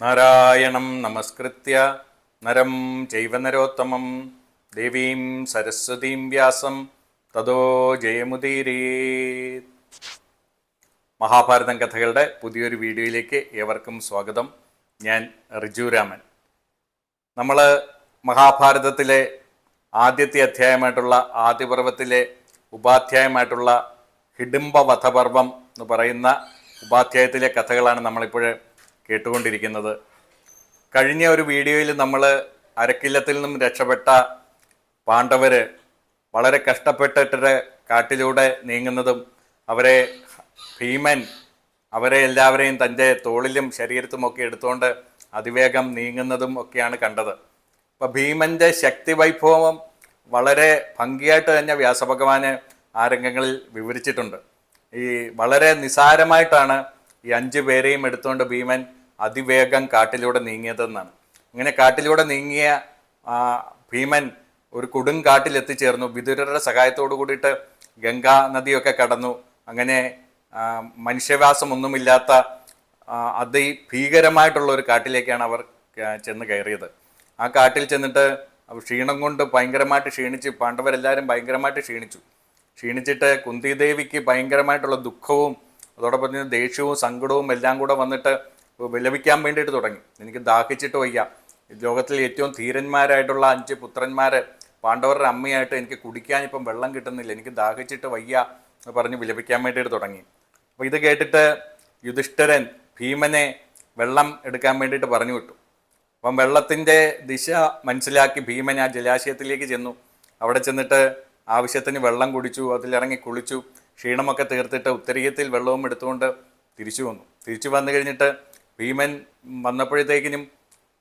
നാരായണം നമസ്കൃത്യ. നരം ചൈവനരോത്തമം ദേവീം സരസ്വതീം വ്യാസം. തതോ ജയമുദീരേ മഹാഭാരതം കഥകളുടെ പുതിയൊരു വീഡിയോയിലേക്ക് ഏവർക്കും സ്വാഗതം. ഞാൻ റിജുരാമൻ നമ്മൾ മഹാഭാരതത്തിലെ ആദ്യത്തെ അധ്യായമായിട്ടുള്ള ആദ്യപർവത്തിലെ ഉപാധ്യായമായിട്ടുള്ള ഹിഡുംബ വധപർവം എന്ന് പറയുന്ന ഉപാധ്യായത്തിലെ കഥകളാണ് നമ്മളിപ്പോൾ കേട്ടുകൊണ്ടിരിക്കുന്നത്. കഴിഞ്ഞ ഒരു വീഡിയോയിൽ നമ്മൾ അരക്കില്ലത്തിൽ നിന്നും രക്ഷപ്പെട്ട പാണ്ഡവർ വളരെ കഷ്ടപ്പെട്ടിട്ട് കാട്ടിലൂടെ നീങ്ങുന്നതും അവരെ ഭീമൻ അവരെ എല്ലാവരെയും തന്റെ തോളിലും ശരീരത്തുമൊക്കെ എടുത്തുകൊണ്ട് അതിവേഗം നീങ്ങുന്നതും ഒക്കെയാണ് കണ്ടത്. അപ്പോൾ ഭീമന്റെ ശക്തി വൈഭവം വളരെ ഭംഗിയായിട്ട് തന്നെ വ്യാസഭഗവാന് ആ രംഗങ്ങളിൽ വിവരിച്ചിട്ടുണ്ട്. ഈ വളരെ നിസാരമായിട്ടാണ് ഈ അഞ്ചു പേരെയും എടുത്തുകൊണ്ട് ഭീമൻ അതിവേഗം കാട്ടിലൂടെ നീങ്ങിയതെന്നാണ്. ഇങ്ങനെ കാട്ടിലൂടെ നീങ്ങിയ ഭീമൻ ഒരു കൊടും കാട്ടിൽ എത്തിച്ചേർന്നു വിതുരരുടെ സഹായത്തോടു കൂടിയിട്ട് ഗംഗാ നദിയൊക്കെ കടന്നു. അങ്ങനെ മനുഷ്യവാസമൊന്നുമില്ലാത്ത അതി ഭീകരമായിട്ടുള്ള ഒരു കാട്ടിലേക്കാണ് അവർ ചെന്ന് കയറിയത്. ആ കാട്ടിൽ ചെന്നിട്ട് ക്ഷീണം കൊണ്ട് ഭയങ്കരമായിട്ട് ക്ഷീണിച്ച് പാണ്ഡവരെല്ലാവരും ഭയങ്കരമായിട്ട് ക്ഷീണിച്ചു. ക്ഷീണിച്ചിട്ട് കുന്തിദേവിക്ക് ഭയങ്കരമായിട്ടുള്ള ദുഃഖവും അതോടൊപ്പം തന്നെ ദേഷ്യവും സങ്കടവും എല്ലാം കൂടെ വന്നിട്ട് വിലപിക്കാൻ വേണ്ടിയിട്ട് തുടങ്ങി. എനിക്ക് ദാഹിച്ചിട്ട് വയ്യ. ലോകത്തിലെ ഏറ്റവും ധീരന്മാരായിട്ടുള്ള അഞ്ച് പുത്രന്മാർ പാണ്ഡവരുടെ അമ്മയായിട്ട് എനിക്ക് കുടിക്കാൻ ഇപ്പം വെള്ളം കിട്ടുന്നില്ല. എനിക്ക് ദാഹിച്ചിട്ട് വയ്യ എന്ന് പറഞ്ഞ് വിലപിക്കാൻ വേണ്ടിയിട്ട് തുടങ്ങി. അപ്പോൾ ഇത് കേട്ടിട്ട് യുധിഷ്ഠരൻ ഭീമനെ വെള്ളം എടുക്കാൻ വേണ്ടിയിട്ട് പറഞ്ഞു വിട്ടു. അപ്പം വെള്ളത്തിന്റെ ദിശ മനസ്സിലാക്കി ഭീമൻ ആ ജലാശയത്തിലേക്ക് ചെന്നു. അവിടെ ചെന്നിട്ട് ആവശ്യത്തിന് വെള്ളം കുടിച്ചു അതിലിറങ്ങി കുളിച്ചു. ക്ഷീണമൊക്കെ തീർത്തിട്ട് ഉത്തരീയത്തിൽ വെള്ളവും എടുത്തുകൊണ്ട് തിരിച്ചു വന്നു. തിരിച്ചു വന്നു കഴിഞ്ഞിട്ട് ഭീമൻ വന്നപ്പോഴത്തേക്കിനും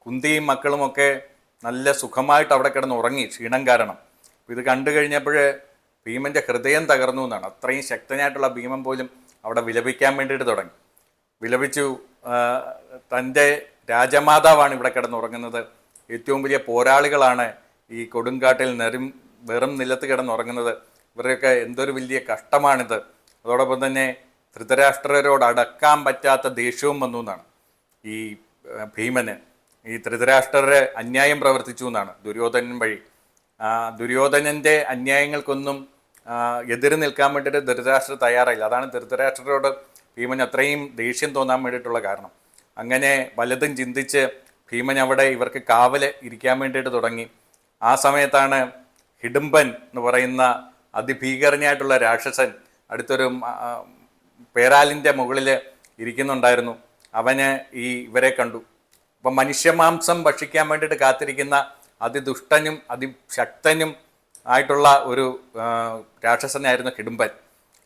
കുന്തിയും മക്കളുമൊക്കെ നല്ല സുഖമായിട്ട് അവിടെ കിടന്ന് ഉറങ്ങി ക്ഷീണം കാരണം. ഇത് കണ്ടു കഴിഞ്ഞപ്പോൾ ഭീമന്റെ ഹൃദയം തകർന്നു എന്നാണ്. അത്രയും ശക്തനായിട്ടുള്ള ഭീമൻ പോലും അവിടെ വിലപിക്കാൻ വേണ്ടിയിട്ട് തുടങ്ങി. വിലപിച്ചു തന്റെ രാജമാതാവാണ് ഇവിടെ കിടന്നുറങ്ങുന്നത് ഏറ്റവും വലിയ പോരാളികളാണ് ഈ കൊടുങ്കാട്ടിൽ നെറും വെറും നിലത്ത് കിടന്നുറങ്ങുന്നത് ഇവരൊക്കെ എന്തൊരു വലിയ കഷ്ടമാണിത്. അതോടൊപ്പം തന്നെ ധൃതരാഷ്ട്രരോട് അടക്കാൻ പറ്റാത്ത ദേഷ്യവും വന്നു എന്നാണ്. ഈ ഭീമന് ഈ ധൃതരാഷ്ട്രരെ അന്യായം പ്രവർത്തിച്ചു എന്നാണ് ദുര്യോധനൻ വഴി. ആ, ദുര്യോധനന്റെ അന്യായങ്ങൾക്കൊന്നും എതിര് നിൽക്കാൻ വേണ്ടിയിട്ട് ധൃതരാഷ്ട്രർ തയ്യാറായില്ല. അതാണ് ധൃതരാഷ്ട്രരോട് ഭീമൻ അത്രയും ദേഷ്യം തോന്നാൻ വേണ്ടിയിട്ടുള്ള കാരണം. അങ്ങനെ വലതും ചിന്തിച്ച് ഭീമൻ അവിടെ ഇവർക്ക് കാവൽ ഇരിക്കാൻ വേണ്ടിയിട്ട് തുടങ്ങി. ആ സമയത്താണ് ഹിഡുംബൻ എന്ന് പറയുന്ന അതിഭീകരനായിട്ടുള്ള രാക്ഷസൻ അടുത്തൊരു പേരാലിന്റെ മുകളിൽ ഇരിക്കുന്നുണ്ടായിരുന്നു. അവന് ഈ ഇവരെ കണ്ടു. അപ്പം മനുഷ്യമാംസം ഭക്ഷിക്കാൻ വേണ്ടിയിട്ട് കാത്തിരിക്കുന്ന അതിദുഷ്ടനും അതിശക്തനും ആയിട്ടുള്ള ഒരു രാക്ഷസനായിരുന്നു കിടുമ്പൻ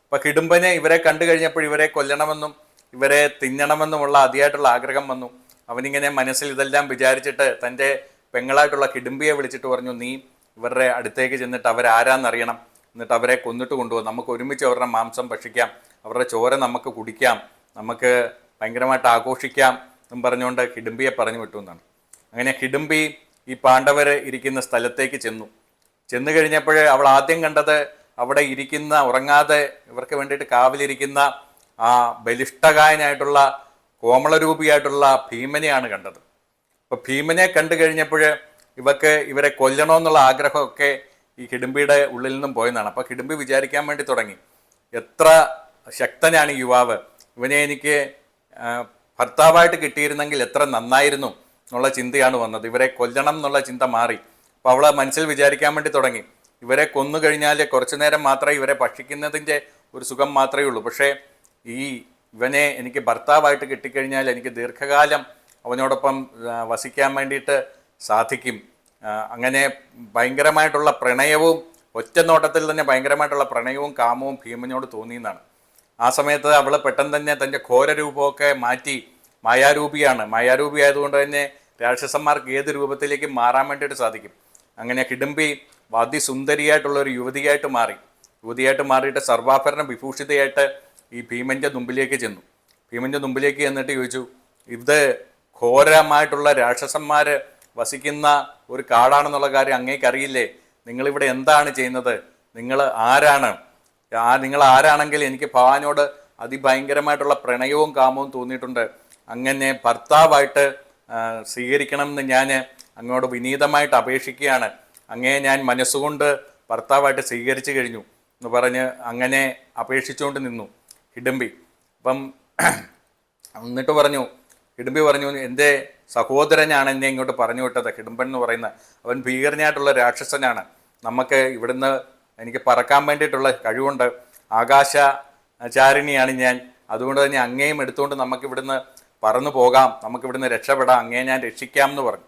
അപ്പം കിടുമ്പനെ ഇവരെ കണ്ടു കഴിഞ്ഞപ്പോൾ ഇവരെ കൊല്ലണമെന്നും ഇവരെ തിന്നണമെന്നുമുള്ള അതിയായിട്ടുള്ള ആഗ്രഹം വന്നു. അവനിങ്ങനെ മനസ്സിൽ ഇതെല്ലാം വിചാരിച്ചിട്ട് തന്റെ പെങ്ങളായിട്ടുള്ള കിടുമ്പിയെ വിളിച്ചിട്ട് പറഞ്ഞു നീ ഇവരുടെ അടുത്തേക്ക് ചെന്നിട്ട് അവരാരാന്നറിയണം. എന്നിട്ട് അവരെ കൊന്നിട്ട് കൊണ്ടുപോകും. നമുക്ക് ഒരുമിച്ച് അവരുടെ മാംസം ഭക്ഷിക്കാം. അവരുടെ ചോര നമുക്ക് കുടിക്കാം. നമുക്ക് ഭയങ്കരമായിട്ട് ആഘോഷിക്കാം എന്നും പറഞ്ഞുകൊണ്ട് ഹിഡുംബിയെ പറഞ്ഞു വിട്ടു എന്നാണ്. അങ്ങനെ ഹിഡുംബി ഈ പാണ്ഡവർ ഇരിക്കുന്ന സ്ഥലത്തേക്ക് ചെന്നു. ചെന്നു കഴിഞ്ഞപ്പോൾ അവൾ ആദ്യം കണ്ടത് അവിടെ ഇരിക്കുന്ന ഉറങ്ങാതെ ഇവർക്ക് വേണ്ടിയിട്ട് കാവലിരിക്കുന്ന ആ ബലിഷ്ഠകായനായിട്ടുള്ള കോമളരൂപിയായിട്ടുള്ള ഭീമനെയാണ് കണ്ടത്. അപ്പോൾ ഭീമനെ കണ്ടു കഴിഞ്ഞപ്പോൾ ഇവക്ക് ഇവരെ കൊല്ലണമെന്നുള്ള ആഗ്രഹമൊക്കെ ഈ കിടുമ്പിയുടെ ഉള്ളിൽ നിന്നും പോയെന്നാണ്. അപ്പോൾ കിടുമ്പി വിചാരിക്കാൻ വേണ്ടി തുടങ്ങി. എത്ര ശക്തനാണ് യുവാവ്. ഇവനെ എനിക്ക് ഭർത്താവായിട്ട് കിട്ടിയിരുന്നെങ്കിൽ എത്ര നന്നായിരുന്നു എന്നുള്ള ചിന്തയാണ് വന്നത്. ഇവരെ കൊല്ലണം എന്നുള്ള ചിന്ത മാറി. അപ്പോൾ അവളെ മനസ്സിൽ വിചാരിക്കാൻ വേണ്ടി തുടങ്ങി. ഇവരെ കൊന്നു കഴിഞ്ഞാൽ കുറച്ചു നേരം മാത്രമേ ഇവരെ ഭക്ഷിക്കുന്നതിന്റെ ഒരു സുഖം മാത്രമേ ഉള്ളൂ. പക്ഷേ ഈ ഇവനെ എനിക്ക് ഭർത്താവായിട്ട് കിട്ടിക്കഴിഞ്ഞാൽ എനിക്ക് ദീർഘകാലം അവനോടൊപ്പം വസിക്കാൻ വേണ്ടിയിട്ട് സാധിക്കും. അങ്ങനെ ഭയങ്കരമായിട്ടുള്ള പ്രണയവും ഒറ്റ നോട്ടത്തിൽ തന്നെ ഭയങ്കരമായിട്ടുള്ള പ്രണയവും കാമവും ഭീമനോട് തോന്നിയെന്നാണ്. ആ സമയത്ത് അവൾ പെട്ടെന്ന് തന്നെ തന്റെ ഘോരരൂപമൊക്കെ മാറ്റി മായാരൂപിയാണ്. മായാരൂപി ആയതുകൊണ്ട് തന്നെ രാക്ഷസന്മാർക്ക് ഏത് രൂപത്തിലേക്ക് മാറാൻ വേണ്ടിയിട്ട് സാധിക്കും. അങ്ങനെ കിടുമ്പി അതിസുന്ദരിയായിട്ടുള്ള ഒരു യുവതിയായിട്ട് മാറി. യുവതിയായിട്ട് മാറിയിട്ട് സർവാഭരണ വിഭൂഷിതയായിട്ട് ഈ ഭീമന്റെ മുമ്പിലേക്ക് ചെന്നു. ഭീമന്റെ മുമ്പിലേക്ക് ചെന്നിട്ട് ചോദിച്ചു ഇത് ഘോരമായിട്ടുള്ള രാക്ഷസന്മാർ വസിക്കുന്ന ഒരു കാടാണെന്നുള്ള കാര്യം അങ്ങേക്ക് അറിയില്ലേ? നിങ്ങളിവിടെ എന്താണ് ചെയ്യുന്നത്? നിങ്ങൾ ആരാണ്? ആ നിങ്ങൾ ആരാണെങ്കിൽ എനിക്ക് ഭവാനോട് അതിഭയങ്കരമായിട്ടുള്ള പ്രണയവും കാമവും തോന്നിയിട്ടുണ്ട്. അങ്ങനെ ഭർത്താവായിട്ട് സ്വീകരിക്കണം എന്ന് ഞാൻ അങ്ങോട്ട് വിനീതമായിട്ട് അപേക്ഷിക്കുകയാണ്. അങ്ങേ ഞാൻ മനസ്സുകൊണ്ട് ഭർത്താവായിട്ട് സ്വീകരിച്ചു കഴിഞ്ഞു എന്ന് പറഞ്ഞ് അങ്ങനെ അപേക്ഷിച്ചുകൊണ്ട് നിന്നു. ഹിഡംബി. അപ്പം എന്നിട്ട് പറഞ്ഞു ഹിഡംബി പറഞ്ഞു എന്റെ സഹോദരനാണ് എന്നെ ഇങ്ങോട്ട് പറഞ്ഞു വിട്ടത്. കിടുമ്പൻ എന്ന് പറയുന്ന അവൻ ഭീകരനായിട്ടുള്ള രാക്ഷസനാണ്. നമുക്ക് ഇവിടുന്ന് എനിക്ക് പറക്കാൻ വേണ്ടിയിട്ടുള്ള കഴിവുണ്ട്. ആകാശ ചാരിണിയാണ് ഞാൻ. അതുകൊണ്ട് തന്നെ അങ്ങേയും എടുത്തുകൊണ്ട് നമുക്ക് ഇവിടുന്ന് പറന്നു പോകാം. നമുക്ക് ഇവിടുന്ന് രക്ഷപ്പെടാം. അങ്ങേ ഞാൻ രക്ഷിക്കാം എന്ന് പറഞ്ഞു.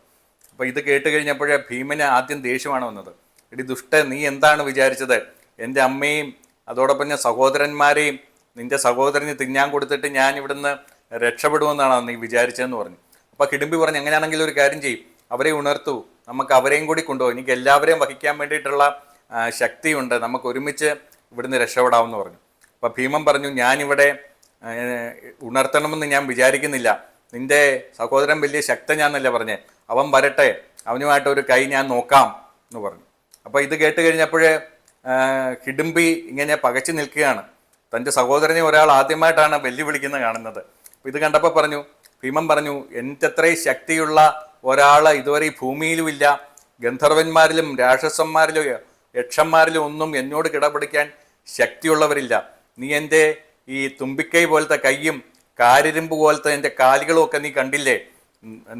അപ്പോൾ ഇത് കേട്ട് കഴിഞ്ഞപ്പോഴേ ഭീമന് ആദ്യം ദേഷ്യമാണ് വന്നത്. എടി ദുഷ്ട നീ എന്താണ് വിചാരിച്ചത്? എന്റെ അമ്മയും അതോടൊപ്പം ഞാൻ സഹോദരന്മാരെയും നിന്റെ സഹോദരന് തിന്നാൻ കൊടുത്തിട്ട് ഞാൻ ഇവിടുന്ന് രക്ഷപ്പെടുമെന്നാണോ നീ വിചാരിച്ചതെന്ന് പറഞ്ഞു. അപ്പോൾ കിടുമ്പി പറഞ്ഞു അങ്ങനെയാണെങ്കിൽ ഒരു കാര്യം ചെയ്യും. അവരെ ഉണർത്തൂ. നമുക്ക് അവരെയും കൂടി കൊണ്ടുപോകും. എനിക്ക് എല്ലാവരെയും വഹിക്കാൻ വേണ്ടിയിട്ടുള്ള ശക്തിയുണ്ട്. നമുക്ക് ഒരുമിച്ച് ഇവിടുന്ന് രക്ഷപ്പെടാമെന്ന് പറഞ്ഞു. അപ്പോൾ ഭീമൻ പറഞ്ഞു ഞാനിവിടെ ഉണർത്തണമെന്ന് ഞാൻ വിചാരിക്കുന്നില്ല. നിന്റെ സഹോദരൻ വലിയ ശക്തനാന്നല്ലേ പറഞ്ഞേ. അവൻ വരട്ടെ. അവനുമായിട്ട് ഒരു കൈ ഞാൻ നോക്കാം. എന്ന് പറഞ്ഞു. അപ്പോൾ ഇത് കേട്ട് കഴിഞ്ഞപ്പോഴേ കിടുമ്പി ഇങ്ങനെ പകച്ചു നിൽക്കുകയാണ്. തന്റെ സഹോദരനെ ഒരാൾ ആദ്യമായിട്ടാണ് വെല്ലുവിളിക്കുന്നത് കാണുന്നത്. അപ്പോൾ ഇത് കണ്ടപ്പോൾ പറഞ്ഞു ഭീമൻ പറഞ്ഞു എന്റെ ശക്തിയുള്ള ഒരാൾ ഇതുവരെ ഈ ഭൂമിയിലുമില്ല. ഗന്ധർവന്മാരിലും രാക്ഷസന്മാരിലും യക്ഷന്മാരിലും ഒന്നും എന്നോട് കിടപിടിക്കാൻ ശക്തിയുള്ളവരില്ല. നീ എന്റെ ഈ തുമ്പിക്കൈ പോലത്തെ കൈയും കാരിരുമ്പ് പോലത്തെ എന്റെ കാലുകളും ഒക്കെ നീ കണ്ടില്ലേ?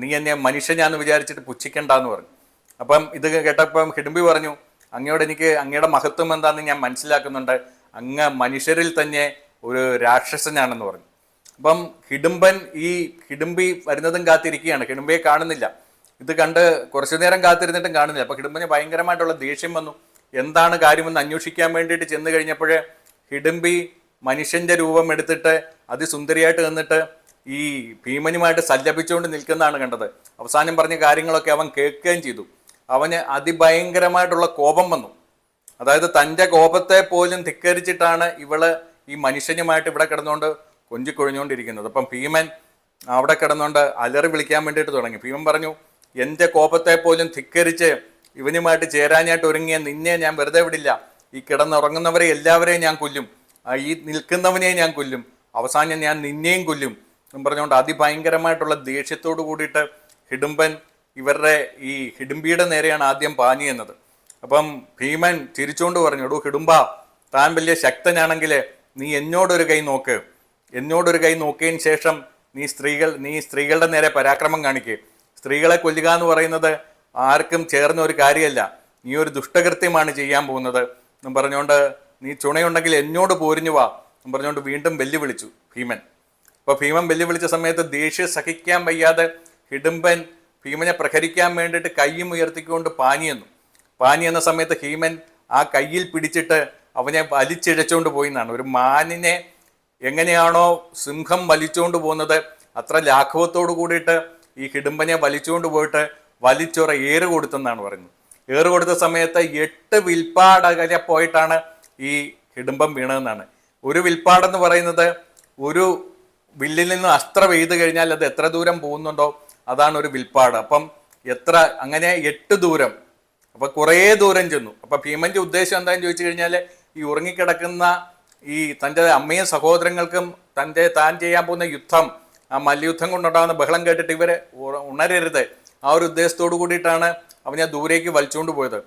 നീ എന്നെ മനുഷ്യനാന്ന് വിചാരിച്ചിട്ട് പുച്ഛിക്കണ്ട എന്ന് പറഞ്ഞു. അപ്പം ഇത് കേട്ടപ്പം ഹിഡുംബി പറഞ്ഞു അങ്ങയോട് എനിക്ക് അങ്ങയുടെ മഹത്വം എന്താണെന്ന് ഞാൻ മനസ്സിലാക്കുന്നുണ്ട്. അങ്ങ് മനുഷ്യരിൽ തന്നെ ഒരു രാക്ഷസനാണെന്ന് പറഞ്ഞു. അപ്പം കിടുമ്പൻ ഈ കിടുമ്പി വരുന്നതും കാത്തിരിക്കുകയാണ്. കിടുമ്പയെ കാണുന്നില്ല. ഇത് കണ്ട് കുറച്ചു നേരം കാത്തിരുന്നിട്ടും കാണുന്നില്ല. അപ്പൊ കിടുമ്പന് ഭയങ്കരമായിട്ടുള്ള ദേഷ്യം വന്നു. എന്താണ് കാര്യമെന്ന് അന്വേഷിക്കാൻ വേണ്ടിയിട്ട് ചെന്ന് കഴിഞ്ഞപ്പോൾ ഹിഡുംബി മനുഷ്യന്റെ രൂപം എടുത്തിട്ട് അതിസുന്ദരിയായിട്ട് നിന്നിട്ട് ഈ ഭീമനുമായിട്ട് സല്ലപിച്ചുകൊണ്ട് നിൽക്കുന്നതാണ് കണ്ടത്. അവസാനം പറഞ്ഞ കാര്യങ്ങളൊക്കെ അവൻ കേൾക്കുകയും ചെയ്തു. അവന് അതിഭയങ്കരമായിട്ടുള്ള കോപം വന്നു. അതായത് തന്റെ കോപത്തെ പോലും ധിക്കരിച്ചിട്ടാണ് ഇവൾ ഈ മനുഷ്യനുമായിട്ട് ഇവിടെ കിടന്നുകൊണ്ട് കൊഞ്ചിക്കൊഴിഞ്ഞുകൊണ്ടിരിക്കുന്നത്. അപ്പം ഭീമൻ അവിടെ കിടന്നുകൊണ്ട് അലറി വിളിക്കാൻ വേണ്ടിയിട്ട് തുടങ്ങി. ഭീമൻ പറഞ്ഞു എന്റെ കോപത്തെ പോലും ധിക്കരിച്ച് ഇവനുമായിട്ട് ചേരാനായിട്ട് ഒരുങ്ങിയ നിന്നെ ഞാൻ വെറുതെ വിടില്ല. ഈ കിടന്നുറങ്ങുന്നവരെ എല്ലാവരെയും ഞാൻ കൊല്ലും. ഈ നിൽക്കുന്നവനെ ഞാൻ കൊല്ലും. അവസാനം ഞാൻ നിന്നെയും കൊല്ലും. എന്ന് പറഞ്ഞുകൊണ്ട് അതിഭയങ്കരമായിട്ടുള്ള ദേഷ്യത്തോട് കൂടിയിട്ട് ഹിഡുംബൻ ഇവരുടെ ഈ ഹിഡുംബിയുടെ നേരെയാണ് ആദ്യം പാനി എന്നത് അപ്പം ഭീമൻ ചിരിച്ചുകൊണ്ട് പറഞ്ഞു എടൂ ഹിഡുംബ താൻ വലിയ ശക്തനാണെങ്കിൽ നീ എന്നോടൊരു കൈ നോക്ക്. എന്നോടൊരു കൈ നോക്കിയതിന് ശേഷം നീ സ്ത്രീകൾ നീ സ്ത്രീകളുടെ നേരെ പരാക്രമം കാണിക്കുക സ്ത്രീകളെ കൊല്ലുക എന്ന് പറയുന്നത് ആർക്കും ചേർന്ന ഒരു കാര്യമല്ല. നീ ഒരു ദുഷ്ടകൃത്യമാണ് ചെയ്യാൻ പോകുന്നത്. എന്നും പറഞ്ഞുകൊണ്ട് നീ ചുണയുണ്ടെങ്കിൽ എന്നോട് പോരിഞ്ഞു വാ. എന്നും പറഞ്ഞുകൊണ്ട് വീണ്ടും വെല്ലുവിളിച്ചു ഭീമൻ. അപ്പോൾ ഭീമൻ വെല്ലുവിളിച്ച സമയത്ത് ദേഷ്യം സഹിക്കാൻ വയ്യാതെ ഹിഡുംബൻ ഭീമനെ പ്രഹരിക്കാൻ വേണ്ടിയിട്ട് കൈയും ഉയർത്തിക്കൊണ്ട് പാനിയെന്നു പാനി എന്ന സമയത്ത് ഭീമൻ ആ കയ്യിൽ പിടിച്ചിട്ട് അവനെ വലിച്ചിഴച്ചുകൊണ്ട് പോയി എന്നാണ്. ഒരു മാനിനെ എങ്ങനെയാണോ സിംഹം വലിച്ചുകൊണ്ട് പോകുന്നത് അത്ര ലാഘവത്തോട് കൂടിയിട്ട് ഈ ഹിഡുംബനെ വലിച്ചുകൊണ്ട് പോയിട്ട് വലിച്ചൊറ ഏറ് കൊടുത്തെന്നാണ് പറയുന്നത്. ഏറ് കൊടുത്ത സമയത്ത് എട്ട് വിൽപ്പാടകലെ പോയിട്ടാണ് ഈ ഹിഡുംബം വീണതെന്നാണ്. ഒരു വിൽപ്പാടെന്ന് പറയുന്നത് ഒരു വില്ലിൽ നിന്ന് അസ്ത്രം എയ്ത് കഴിഞ്ഞാൽ അത് എത്ര ദൂരം പോകുന്നുണ്ടോ അതാണ് ഒരു വിൽപ്പാട്. അപ്പം എത്ര അങ്ങനെ എട്ട് ദൂരം. അപ്പം കുറേ ദൂരം ചെന്നു. അപ്പം ഭീമന്റെ ഉദ്ദേശം എന്താണെന്ന് ചോദിച്ചു കഴിഞ്ഞാൽ ഈ ഉറങ്ങിക്കിടക്കുന്ന ഈ തന്റെ അമ്മയും സഹോദരങ്ങൾക്കും തന്റെ താൻ ചെയ്യാൻ പോകുന്ന യുദ്ധം ആ മല്ലയുദ്ധം കൊണ്ടുണ്ടാകുന്ന ബഹളം കേട്ടിട്ട് ഇവരെ ഉണരരുത്. ആ ഒരു ഉദ്ദേശത്തോടു കൂടിയിട്ടാണ് അവനെ ദൂരേക്ക് വലിച്ചുകൊണ്ട് പോയത്.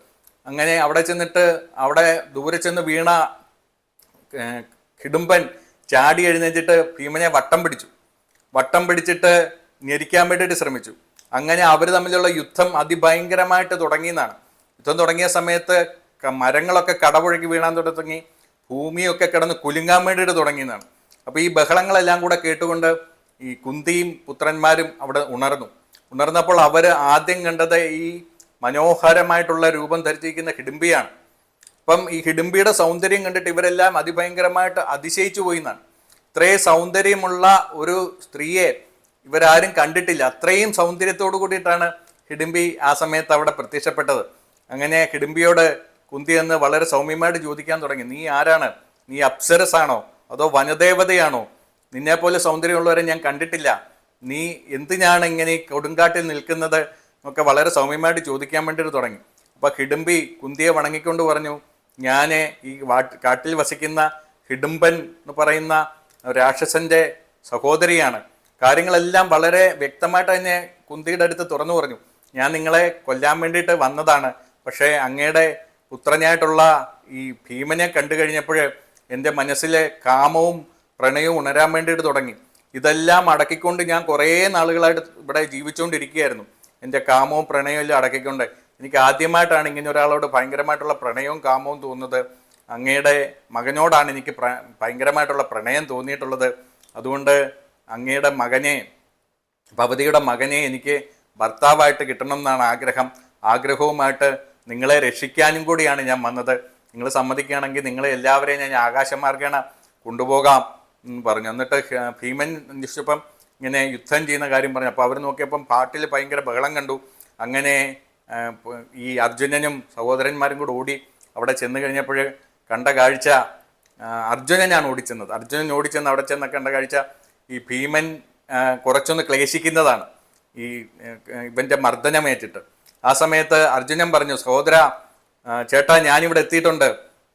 അങ്ങനെ അവിടെ ചെന്നിട്ട് അവിടെ ദൂരെ ചെന്ന് വീണ കിടുമ്പൻ ചാടി എഴുന്നേറ്റിട്ട് ഭീമനെ വട്ടം പിടിച്ചു. വട്ടം പിടിച്ചിട്ട് ഞെരിക്കാൻ വേണ്ടിയിട്ട് ശ്രമിച്ചു. അങ്ങനെ അവർ തമ്മിലുള്ള യുദ്ധം അതിഭയങ്കരമായിട്ട് തുടങ്ങിയെന്നാണ്. യുദ്ധം തുടങ്ങിയ സമയത്ത് മരങ്ങളൊക്കെ കടപുഴകി വീണാൻ തുടങ്ങി. ഭൂമിയൊക്കെ കിടന്ന് കുലുങ്ങാൻ വേണ്ടിയിട്ട് തുടങ്ങിയെന്നാണ്. അപ്പോൾ ഈ ബഹളങ്ങളെല്ലാം കൂടെ കേട്ടുകൊണ്ട് ഈ കുന്തിയും പുത്രന്മാരും അവിടെ ഉണർന്നു. ഉണർന്നപ്പോൾ അവർ ആദ്യം കണ്ടത് ഈ മനോഹരമായിട്ടുള്ള രൂപം ധരിച്ചിരിക്കുന്ന ഹിഡുംബിയാണ്. അപ്പം ഈ ഹിഡുംബിയുടെ സൗന്ദര്യം കണ്ടിട്ട് ഇവരെല്ലാം അതിഭയങ്കരമായിട്ട് അതിശയിച്ചു പോയി എന്നാണ് ഇത്രയും സൗന്ദര്യമുള്ള ഒരു സ്ത്രീയെ ഇവരാരും കണ്ടിട്ടില്ല. അത്രയും സൗന്ദര്യത്തോടു കൂടിയിട്ടാണ് ഹിഡുംബി ആ സമയത്ത് അവിടെ പ്രത്യക്ഷപ്പെട്ടത്. അങ്ങനെ ഹിഡിംബിയോട് കുന്തി എന്ന് വളരെ സൗമ്യമായിട്ട് ചോദിക്കാൻ തുടങ്ങി. നീ ആരാണ്? നീ അപ്സരസ് ആണോ അതോ വനദേവതയാണോ? നിന്നെപ്പോലെ സൗന്ദര്യമുള്ളവരെ ഞാൻ കണ്ടിട്ടില്ല. നീ എന്തിനാണ് ഇങ്ങനെ കൊടുങ്കാട്ടിൽ നിൽക്കുന്നത്? എന്നൊക്കെ വളരെ സൗമ്യമായിട്ട് ചോദിക്കാൻ വേണ്ടിയിട്ട് തുടങ്ങി. അപ്പൊ ഹിഡുംബി കുന്തിയെ വണങ്ങിക്കൊണ്ട് പറഞ്ഞു ഞാൻ ഈ കാട്ടിൽ വസിക്കുന്ന ഹിഡുംബൻ എന്ന് പറയുന്ന രാക്ഷസന്റെ സഹോദരിയാണ്. കാര്യങ്ങളെല്ലാം വളരെ വ്യക്തമായിട്ട് തന്നെ കുന്തിയുടെ അടുത്ത് തുറന്നു പറഞ്ഞു. ഞാൻ നിങ്ങളെ കൊല്ലാൻ വേണ്ടിയിട്ട് വന്നതാണ്. പക്ഷേ അങ്ങയുടെ പുത്രനായിട്ടുള്ള ഈ ഭീമനെ കണ്ടു കഴിഞ്ഞപ്പോൾ എന്റെ മനസ്സിലെ കാമവും പ്രണയവും ഉണരാൻ വേണ്ടിയിട്ട് തുടങ്ങി. ഇതെല്ലാം അടക്കിക്കൊണ്ട് ഞാൻ കുറേ നാളുകളായിട്ട് ഇവിടെ ജീവിച്ചുകൊണ്ടിരിക്കുകയായിരുന്നു. എന്റെ കാമവും പ്രണയവും എല്ലാം അടക്കിക്കൊണ്ട്. എനിക്ക് ആദ്യമായിട്ടാണ് ഇങ്ങനെ ഒരാളോട് ഭയങ്കരമായിട്ടുള്ള പ്രണയവും കാമവും തോന്നുന്നത്. അങ്ങയുടെ മകനോടാണ് എനിക്ക് ഭയങ്കരമായിട്ടുള്ള പ്രണയം തോന്നിയിട്ടുള്ളത്. അതുകൊണ്ട് അങ്ങയുടെ മകനെ ഭവതിയുടെ മകനെ എനിക്ക് ഭർത്താവായിട്ട് കിട്ടണം എന്നാണ് ആഗ്രഹം. ആഗ്രഹവുമായിട്ട് നിങ്ങളെ രക്ഷിക്കാനും കൂടിയാണ് ഞാൻ വന്നത്. നിങ്ങൾ സമ്മതിക്കുകയാണെങ്കിൽ നിങ്ങളെ എല്ലാവരെയും ഞാൻ ആകാശമാർഗേണ കൊണ്ടുപോകാം എന്ന് പറഞ്ഞു. എന്നിട്ട് ഭീമൻ നിശ്ചപ്പം ഇങ്ങനെ യുദ്ധം ചെയ്യുന്ന കാര്യം പറഞ്ഞു. അപ്പോൾ അവർ നോക്കിയപ്പം പാട്ടിൽ ഭയങ്കര ബഹളം കണ്ടു. അങ്ങനെ ഈ അർജുനനും സഹോദരന്മാരും കൂടെ ഓടി അവിടെ ചെന്ന് കഴിഞ്ഞപ്പോൾ കണ്ട കാഴ്ച അർജുനനാണ് ഓടിച്ചെന്നത്. അർജുനൻ ഓടിച്ചെന്ന് അവിടെ ചെന്ന കണ്ട കാഴ്ച ഈ ഭീമൻ കുറച്ചൊന്ന് ക്ലേശിക്കുന്നതാണ്. ഈ ഇവന്റെ മർദ്ദനമേറ്റിട്ട്. ആ സമയത്ത് അർജുനൻ പറഞ്ഞു സഹോദര ചേട്ടാ ഞാനിവിടെ എത്തിയിട്ടുണ്ട്.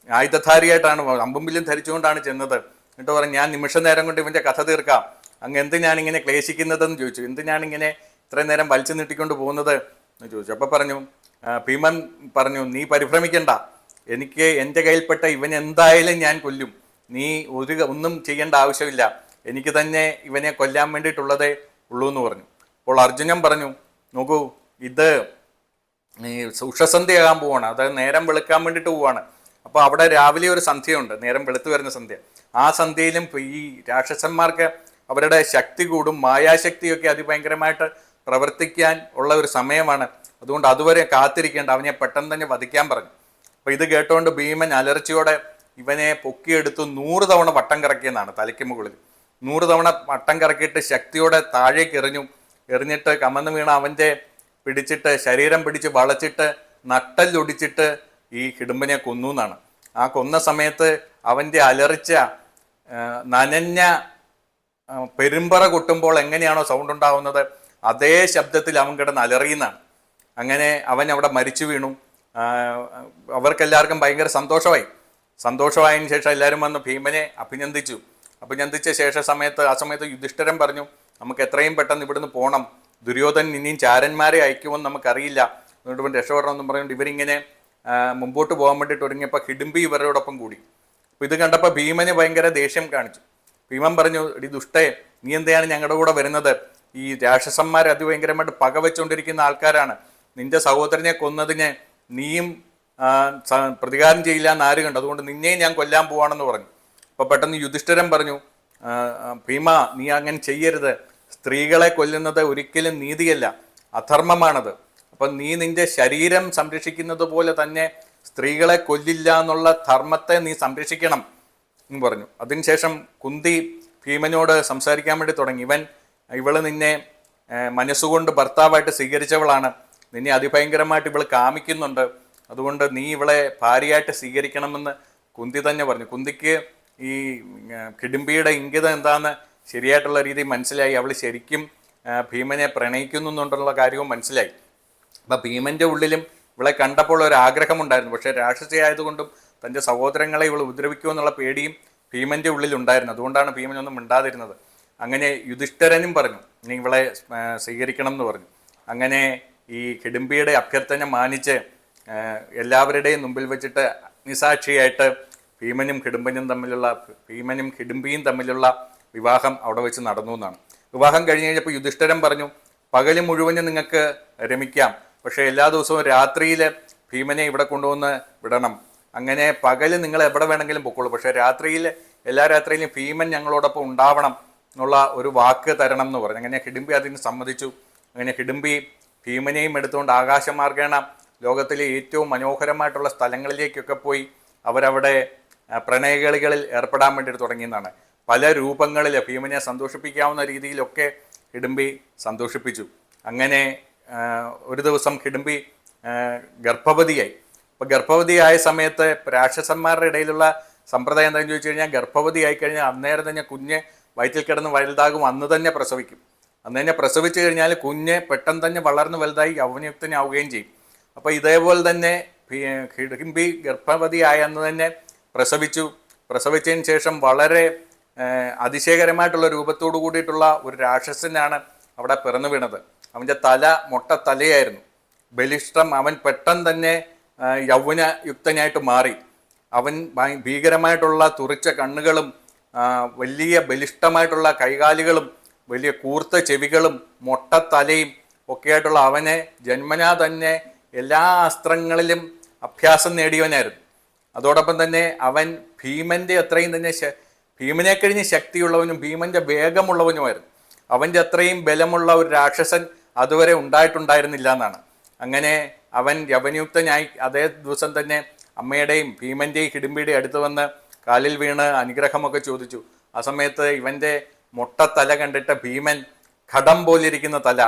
ആയുധധാരിയായിട്ടാണ് അമ്പും വില്ലും ധരിച്ചുകൊണ്ടാണ് ചെന്നത്. എന്നിട്ട് പറഞ്ഞു ഞാൻ നിമിഷ നേരം കൊണ്ട് ഇവന്റെ കഥ തീർക്കാം. അങ്ങ് എന്ത് ഞാനിങ്ങനെ ക്ലേശിക്കുന്നതെന്ന് ചോദിച്ചു. എന്ത് ഞാനിങ്ങനെ ഇത്രയും നേരം വലിച്ചു നീട്ടിക്കൊണ്ട് പോകുന്നത്? എന്ന് ചോദിച്ചു. അപ്പൊ പറഞ്ഞു ഭീമൻ പറഞ്ഞു നീ പരിഭ്രമിക്കണ്ട. എനിക്ക് എന്റെ കയ്യിൽപ്പെട്ട ഇവൻ എന്തായാലും ഞാൻ കൊല്ലും. നീ ഒരു ഒന്നും ചെയ്യേണ്ട ആവശ്യമില്ല. എനിക്ക് തന്നെ ഇവനെ കൊല്ലാൻ വേണ്ടിയിട്ടുള്ളതേ ഉള്ളൂ എന്ന് പറഞ്ഞു. അപ്പോൾ അർജുനൻ പറഞ്ഞു നോക്കൂ ഇത് ഈ ഉഷസന്ധ്യയാകാൻ പോവാണ്. അതായത് നേരം വെളുക്കാൻ വേണ്ടിയിട്ട് പോവാണ്. അപ്പോൾ അവിടെ രാവിലെ ഒരു സന്ധ്യയുണ്ട്. നേരം വെളുത്തു വരുന്ന സന്ധ്യ. ആ സന്ധ്യയിലും ഈ രാക്ഷസന്മാർക്ക് അവരുടെ ശക്തി കൂടും. മായാശക്തിയൊക്കെ അതിഭയങ്കരമായിട്ട് പ്രവർത്തിക്കാൻ ഉള്ള ഒരു സമയമാണ്. അതുകൊണ്ട് അതുവരെ കാത്തിരിക്കേണ്ട. അവനെ പെട്ടെന്ന് തന്നെ വധിക്കാൻ പറഞ്ഞു. അപ്പോൾ ഇത് കേട്ടുകൊണ്ട് ഭീമൻ അലർച്ചയോടെ ഇവനെ പൊക്കിയെടുത്ത് നൂറ് തവണ വട്ടം കറക്കിയെന്നാണ് തലയ്ക്ക് മുകളിൽ. നൂറ് തവണ വട്ടം കറക്കിയിട്ട് ശക്തിയോടെ താഴേക്ക് എറിഞ്ഞു. എറിഞ്ഞിട്ട് കമന്ന് വീണ അവന്റെ പിടിച്ചിട്ട് ശരീരം പിടിച്ച് വളച്ചിട്ട് നട്ടല്ലൊടിച്ചിട്ട് ഈ ഹിഡുമ്പനെ കൊന്നു എന്നാണ്. ആ കൊന്ന സമയത്ത് അവന്റെ അലറിച്ച നനഞ്ഞ പെരുമ്പറ കൊട്ടുമ്പോൾ എങ്ങനെയാണോ സൗണ്ട് ഉണ്ടാവുന്നത് അതേ ശബ്ദത്തിൽ അവൻ കിടന്ന് അലറിയുന്നതാണ് അങ്ങനെ അവൻ അവിടെ മരിച്ചു വീണു. അവർക്കെല്ലാവർക്കും ഭയങ്കര സന്തോഷമായി. സന്തോഷമായതിനു ശേഷം എല്ലാവരും വന്ന് ഭീമനെ അഭിനന്ദിച്ചു. അഭിനന്ദിച്ച ശേഷ സമയത്ത് ആ സമയത്ത് യുധിഷ്ഠിരൻ പറഞ്ഞു നമുക്ക് എത്രയും പെട്ടെന്ന് ഇവിടുന്ന് പോകണം ദുര്യോധൻ ഇനിയും ചാരന്മാരെ അയക്കുമെന്ന് നമുക്കറിയില്ല. അതുകൊണ്ട് ഇവൻ എന്ന് പറഞ്ഞുകൊണ്ട് ഇവരിങ്ങനെ മുമ്പോട്ട് പോകാൻ വേണ്ടിയിട്ട് ഒരുങ്ങിയപ്പോൾ ഹിഡുംബി ഇവരോടൊപ്പം കൂടി. അപ്പോൾ ഇത് കണ്ടപ്പോൾ ഭീമന് ഭയങ്കര ദേഷ്യം കാണിച്ചു. ഭീമൻ പറഞ്ഞു ഈ ദുഷ്ടേ നീ എന്തെയാണ് ഞങ്ങളുടെ കൂടെ വരുന്നത്? ഈ രാക്ഷസന്മാർ അതിഭയങ്കരമായിട്ട് പകവെച്ചുകൊണ്ടിരിക്കുന്ന ആൾക്കാരാണ്. നിന്റെ സഹോദരനെ കൊന്നതിന് നീയും പ്രതികാരം ചെയ്യില്ല എന്ന് ആര് കണ്ടു? അതുകൊണ്ട് നിന്നെയും ഞാൻ കൊല്ലാൻ പോവാണെന്ന് പറഞ്ഞു. അപ്പോൾ പെട്ടെന്ന് യുധിഷ്ഠിരൻ പറഞ്ഞു ഭീമ നീ അങ്ങനെ ചെയ്യരുത്. സ്ത്രീകളെ കൊല്ലുന്നത് ഒരിക്കലും നീതിയല്ല അധർമ്മമാണത്. അപ്പം നീ നിന്റെ ശരീരം സംരക്ഷിക്കുന്നത് പോലെ തന്നെ സ്ത്രീകളെ കൊല്ലില്ല എന്നുള്ള ധർമ്മത്തെ നീ സംരക്ഷിക്കണം എന്ന് പറഞ്ഞു. അതിനുശേഷം കുന്തി ഭീമനോട് സംസാരിക്കാൻ വേണ്ടി തുടങ്ങി. ഇവൻ ഇവൾ നിന്നെ മനസ്സുകൊണ്ട് ഭർത്താവായിട്ട് സ്വീകരിച്ചവളാണ്. നിന്നെ അതിഭയങ്കരമായിട്ട് ഇവൾ കാമിക്കുന്നുണ്ട്. അതുകൊണ്ട് നീ ഇവളെ ഭാര്യയായിട്ട് സ്വീകരിക്കണമെന്ന് കുന്തി തന്നെ പറഞ്ഞു. കുന്തിക്ക് ഈ കിടുമ്പിയുടെ ഇംഗിതം എന്താന്ന് ശരിയായിട്ടുള്ള രീതി മനസ്സിലായി. അവൾ ശരിക്കും ഭീമനെ പ്രണയിക്കുന്നു എന്നുള്ള കാര്യവും മനസ്സിലായി. അപ്പം ഭീമന്റെ ഉള്ളിലും ഇവളെ കണ്ടപ്പോൾ ഒരു ആഗ്രഹമുണ്ടായിരുന്നു പക്ഷേ രാക്ഷസിയായതുകൊണ്ടും തന്റെ സഹോദരങ്ങളെ ഇവൾ ഉപദ്രവിക്കുമെന്നുള്ള പേടിയും ഭീമന്റെ ഉള്ളിൽ ഉണ്ടായിരുന്നു അതുകൊണ്ടാണ് ഭീമനൊന്നും മിണ്ടാതിരുന്നത്. അങ്ങനെ യുധിഷ്ഠരനും പറഞ്ഞു നീ ഇവളെ സ്വീകരിക്കണം എന്ന് പറഞ്ഞു. അങ്ങനെ ഈ കിടുമ്പിയുടെ അഭ്യർത്ഥന മാനിച്ച് എല്ലാവരുടെയും മുമ്പിൽ വെച്ചിട്ട് നിസാക്ഷിയായിട്ട് ഭീമനും കിടുമ്പനും തമ്മിലുള്ള ഭീമനും കിടുംബിയും തമ്മിലുള്ള വിവാഹം അവിടെ വെച്ച് നടന്നു എന്നാണ്. വിവാഹം കഴിഞ്ഞ് കഴിഞ്ഞപ്പോൾ യുധിഷ്ഠിരൻ പറഞ്ഞു പകൽ മുഴുവനും നിങ്ങൾക്ക് രമിക്കാം. പക്ഷേ എല്ലാ ദിവസവും രാത്രിയിൽ ഭീമനെ ഇവിടെ കൊണ്ടുവന്ന് വിടണം. അങ്ങനെ പകൽ നിങ്ങൾ എവിടെ വേണമെങ്കിലും പൊക്കോളൂ. പക്ഷേ രാത്രിയിൽ എല്ലാ രാത്രിയിലും ഭീമൻ ഞങ്ങളോടൊപ്പം ഉണ്ടാവണം എന്നുള്ള ഒരു വാക്ക് തരണം എന്ന് പറഞ്ഞു. അങ്ങനെ ഹിഡുംബി അതിന് സമ്മതിച്ചു. അങ്ങനെ ഹിഡുംബി ഭീമനെയും എടുത്തുകൊണ്ട് ആകാശമാർഗേണ ലോകത്തിലെ ഏറ്റവും മനോഹരമായിട്ടുള്ള സ്ഥലങ്ങളിലേക്കൊക്കെ പോയി അവരവിടെ പ്രണയകളികളിൽ ഏർപ്പെടാൻ വേണ്ടിയിട്ട് തുടങ്ങിയെന്നാണ്. പല രൂപങ്ങളിൽ ഭീമനെ സന്തോഷിപ്പിക്കാവുന്ന രീതിയിലൊക്കെ ഹിഡുമ്പി സന്തോഷിപ്പിച്ചു. അങ്ങനെ ഒരു ദിവസം ആ, ഗർഭവതിയായി. അപ്പോൾ ഗർഭവതിയായ സമയത്ത് രാക്ഷസന്മാരുടെ ഇടയിലുള്ള സമ്പ്രദായം എന്താണെന്ന് ചോദിച്ചു കഴിഞ്ഞാൽ ഗർഭവതി ആയി കഴിഞ്ഞാൽ അന്നേരം തന്നെ കുഞ്ഞ് വയറ്റിൽ കിടന്ന് വലുതാകും അന്ന് തന്നെ പ്രസവിക്കും. അന്ന് തന്നെ പ്രസവിച്ചു കഴിഞ്ഞാൽ കുഞ്ഞ് പെട്ടെന്ന് തന്നെ വളർന്ന് വലുതായി യൗവനയുക്തനാവുകയും ചെയ്യും. അപ്പോൾ ഇതേപോലെ തന്നെ ഹിഡിമ്പി ഗർഭവതിയായ അന്ന് തന്നെ പ്രസവിച്ചു. പ്രസവിച്ചതിന് ശേഷം വളരെ അതിശയകരമായിട്ടുള്ള രൂപത്തോടു കൂടിയിട്ടുള്ള ഒരു രാക്ഷസനാണ് അവിടെ പിറന്നു വീണത്. അവന്റെ തല മൊട്ട തലയായിരുന്നു. ബലിഷ്ഠം അവൻ പെട്ടെന്ന് തന്നെ യൗവന യുക്തനായിട്ട് മാറി. അവൻ ഭീകരമായിട്ടുള്ള തുറിച്ച കണ്ണുകളും വലിയ ബലിഷ്ഠമായിട്ടുള്ള കൈകാലുകളും വലിയ കൂർത്ത ചെവികളും മൊട്ട തലയും ഒക്കെ ആയിട്ടുള്ള അവനെ ജന്മനാ തന്നെ എല്ലാ അസ്ത്രങ്ങളിലും അഭ്യാസം നേടിയവനായിരുന്നു. അതോടൊപ്പം തന്നെ അവൻ ഭീമന്റെ അത്രയും തന്നെ ഭീമനെ കഴിഞ്ഞ് ശക്തിയുള്ളവനും ഭീമന്റെ വേഗമുള്ളവനുമായിരുന്നു. അവന്റെ അത്രയും ബലമുള്ള ഒരു രാക്ഷസൻ അതുവരെ ഉണ്ടായിട്ടുണ്ടായിരുന്നില്ല എന്നാണ്. അങ്ങനെ അവൻ യവനിയുക്തനായി അതേ ദിവസം തന്നെ അമ്മയുടെയും ഭീമന്റെയും ഹിഡിമ്പിയുടെയും അടുത്ത് വന്ന് കാലിൽ വീണ് അനുഗ്രഹമൊക്കെ ചോദിച്ചു. ആ സമയത്ത് ഇവന്റെ മൊട്ട തല കണ്ടിട്ട് ഭീമൻ ഘടം പോലിരിക്കുന്ന തല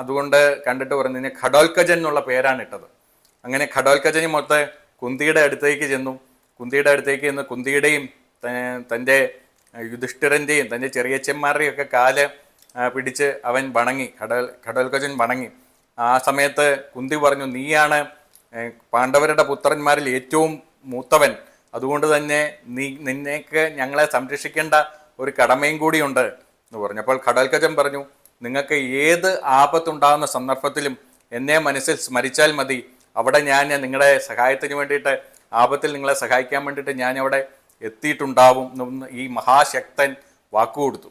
അതുകൊണ്ട് കണ്ടിട്ട് പറഞ്ഞു കഴിഞ്ഞാൽ എന്നുള്ള പേരാണ് ഇട്ടത്. അങ്ങനെ ഘടോൽക്കജനും മൊത്തം കുന്തിയുടെ അടുത്തേക്ക് ചെന്നു. കുന്തിയുടെ അടുത്തേക്ക് ചെന്ന് കുന്തിയുടെയും തന്റെ യുധിഷ്ഠിരന്റെയും തന്റെ ചെറിയച്ചന്മാരുടെയും ഒക്കെ കാൽ പിടിച്ച് അവൻ വണങ്ങി കടൽ കടൽക്കജൻ വണങ്ങി. ആ സമയത്ത് കുന്തി പറഞ്ഞു നീയാണ് പാണ്ഡവരുടെ പുത്രന്മാരിൽ ഏറ്റവും മൂത്തവൻ. അതുകൊണ്ട് തന്നെ നീ നിന്നേക്ക് ഞങ്ങളെ സംരക്ഷിക്കേണ്ട ഒരു കടമയും കൂടിയുണ്ട്. എന്ന് പറഞ്ഞപ്പോൾ കടൽക്കജൻ പറഞ്ഞു നിങ്ങൾക്ക് ഏത് ആപത്തുണ്ടാകുന്ന സന്ദർഭത്തിലും എന്നെ മനസ്സിൽ സ്മരിച്ചാൽ മതി. അവിടെ ഞാൻ നിങ്ങളുടെ സഹായത്തിന് വേണ്ടിയിട്ട് ആപത്തിൽ നിങ്ങളെ സഹായിക്കാൻ വേണ്ടിയിട്ട് ഞാൻ അവിടെ എത്തിയിട്ടുണ്ടാവും എന്ന് ഈ മഹാശക്തൻ വാക്കുകൊടുത്തു.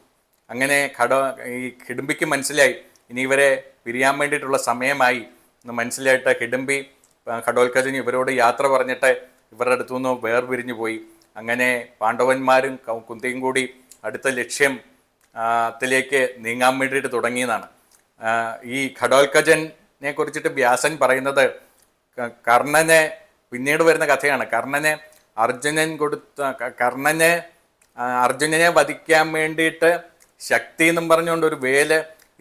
അങ്ങനെ ഘട ഈ കിടുമ്പിക്ക് മനസ്സിലായി. ഇനി ഇവരെ പിരിയാൻ വേണ്ടിയിട്ടുള്ള സമയമായി. എന്ന് മനസ്സിലായിട്ട് കിടുമ്പി ഘടോൽക്കജന് ഇവരോട് യാത്ര പറഞ്ഞിട്ട് ഇവരുടെ അടുത്തു നിന്ന് വേർപിരിഞ്ഞു പോയി. അങ്ങനെ പാണ്ഡവന്മാരും കുന്തിയും കൂടി അടുത്ത ലക്ഷ്യം ത്തിലേക്ക് നീങ്ങാൻ വേണ്ടിയിട്ട് തുടങ്ങിയതാണ് ഈ ഘടോൽക്കജനെ കുറിച്ചിട്ട് വ്യാസൻ പറയുന്നത് കർണനെ പിന്നീട് വരുന്ന കഥയാണ്. കർണനെ അർജുനൻ കൊടുത്ത കർണനെ അർജുനനെ വധിക്കാൻ വേണ്ടിയിട്ട് ശക്തി എന്നും പറഞ്ഞുകൊണ്ട് ഒരു വേൽ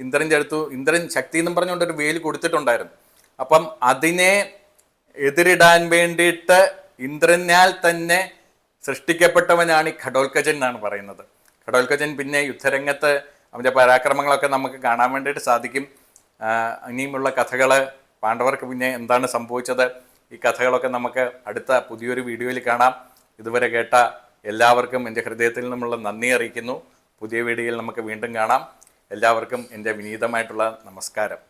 ഇന്ദ്രന്റെ അടുത്തു ഇന്ദ്രൻ ശക്തി എന്നും പറഞ്ഞുകൊണ്ട് ഒരു വേൽ കൊടുത്തിട്ടുണ്ടായിരുന്നു. അപ്പം അതിനെ എതിരിടാൻ വേണ്ടിയിട്ട് ഇന്ദ്രനാൽ തന്നെ സൃഷ്ടിക്കപ്പെട്ടവനാണ് ഈ ഘടോൽക്കജൻ എന്നാണ് പറയുന്നത്. ഘടോൽക്കജൻ പിന്നെ യുദ്ധരംഗത്ത് അവന്റെ പരാക്രമങ്ങളൊക്കെ നമുക്ക് കാണാൻ വേണ്ടിയിട്ട് സാധിക്കും. ഇനിയുമുള്ള കഥകൾ പാണ്ഡവർക്ക് പിന്നെ എന്താണ് സംഭവിച്ചത്? ഈ കഥകളൊക്കെ നമുക്ക് അടുത്ത പുതിയൊരു വീഡിയോയിൽ കാണാം. ഇതുവരെ കേട്ട എല്ലാവർക്കും എന്റെ ഹൃദയത്തിൽ നിന്നുള്ള നന്ദി അറിയിക്കുന്നു. പുതിയ വീഡിയോയിൽ നമുക്ക് വീണ്ടും കാണാം. എല്ലാവർക്കും എന്റെ വിനീതമായിട്ടുള്ള നമസ്കാരം.